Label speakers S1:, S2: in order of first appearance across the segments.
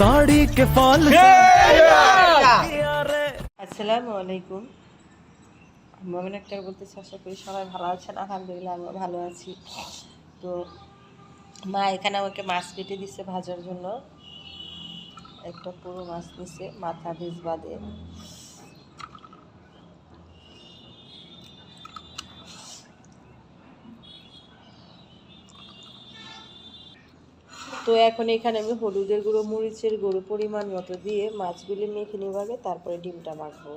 S1: साड़ी के फॉल
S2: আসসালামু আলাইকুম মোমিন আক্তার বলতেছি আশা করি সবাই ভালো আছেন আলহামদুলিল্লাহ আমরা ভালো আছি তো মা এখানে আমাকে মাছ কেটে দিচ্ছে ভাজার জন্য একটা পুরো মাছ নিছে মাথা বীজ বাদে তো এখন এখানে আমি হলুদের গুঁড়ো, মরিচের গুঁড়ো পরিমাণ মতো দিয়ে মাছগুলি মেখে নেব আগে, তারপরে ডিমটা মাখবো।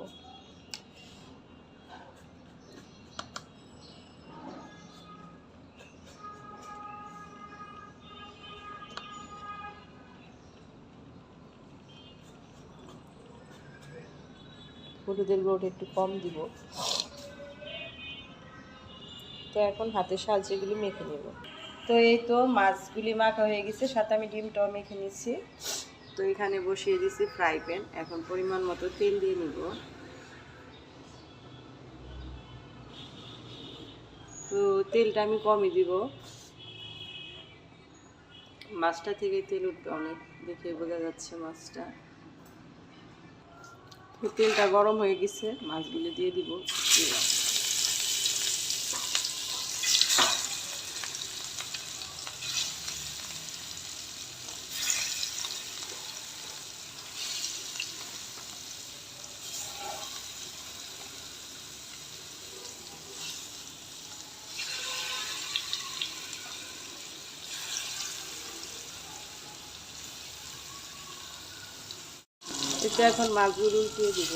S2: হলুদের গুঁড়োটা একটু কম দিব। তো এখন হাতের সাহায্যে এগুলি মেখে নেব। তো এই তো মাছগুলি মাখা হয়ে গেছে, সাথে আমি ডিম ডিমটাও মেখে নিচ্ছি। তো এখানে বসিয়ে দিছি ফ্রাই প্যান এখন পরিমাণ মতো তেল দিয়ে নিব। তো তেলটা আমি কমই দিব। মাছটা থেকে তেল উঠবে অনেক, দেখে বোঝা যাচ্ছে মাছটা। তেলটা গরম হয়ে গেছে, মাছগুলো দিয়ে দিব। এখন মাছগুলো উল্টিয়ে দিব।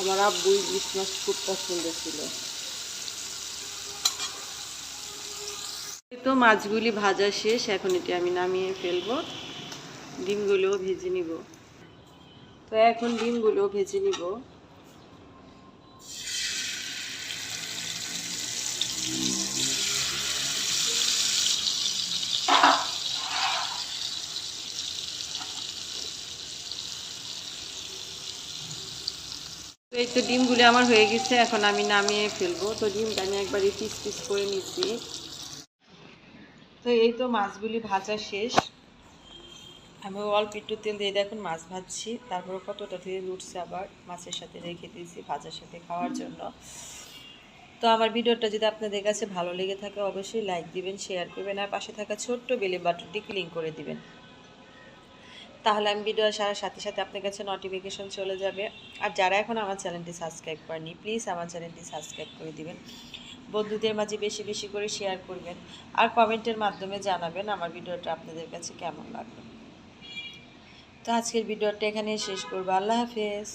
S2: আমার আব্বুই ইলিশ খুব পছন্দ ছিল। তো মাছগুলি ভাজা শেষ, এখন এটি আমি নামিয়ে ফেলব। ডিমগুলোও ভেজে নিব। তো এখন ডিমগুলো ভেজে নিব। তো এই তো ডিমগুলো আমার হয়ে গেছে, এখন আমি নামিয়ে ফেলব। তো ডিমটা আমি একবারে পিস পিস করে নিচ্ছি। তো এই তো মাছগুলি ভাজা শেষ। আমি অল্প একটু তেল দিয়ে দেখুন মাছ ভাজছি। তারপরে কতটা তেল উঠছে আবার মাছের সাথে রেখে দিয়েছি ভাজার সাথে খাওয়ার জন্য। তো আমার ভিডিওটা যদি আপনাদের কাছে ভালো লেগে থাকে অবশ্যই লাইক দিবেন, শেয়ার করবেন আর পাশে থাকা ছোট্ট বেলে বাটনটি ক্লিক করে দিবেন। তাহলে আমি ভিডিও আসার সাথে সাথে আপনার কাছে নোটিফিকেশন চলে যাবে। আর যারা এখন আমার চ্যানেলটি সাবস্ক্রাইব করেনি প্লিজ আমার চ্যানেলটি সাবস্ক্রাইব করে দিবেন। বন্ধুদের মাঝে বেশি বেশি করে শেয়ার করবেন। আর কমেন্টের মাধ্যমে জানাবেন আমার ভিডিওটা আপনাদের কাছে কেমন লাগল। তো আজকের ভিডিওটা এখানেই শেষ করব। আল্লাহ হাফেজ।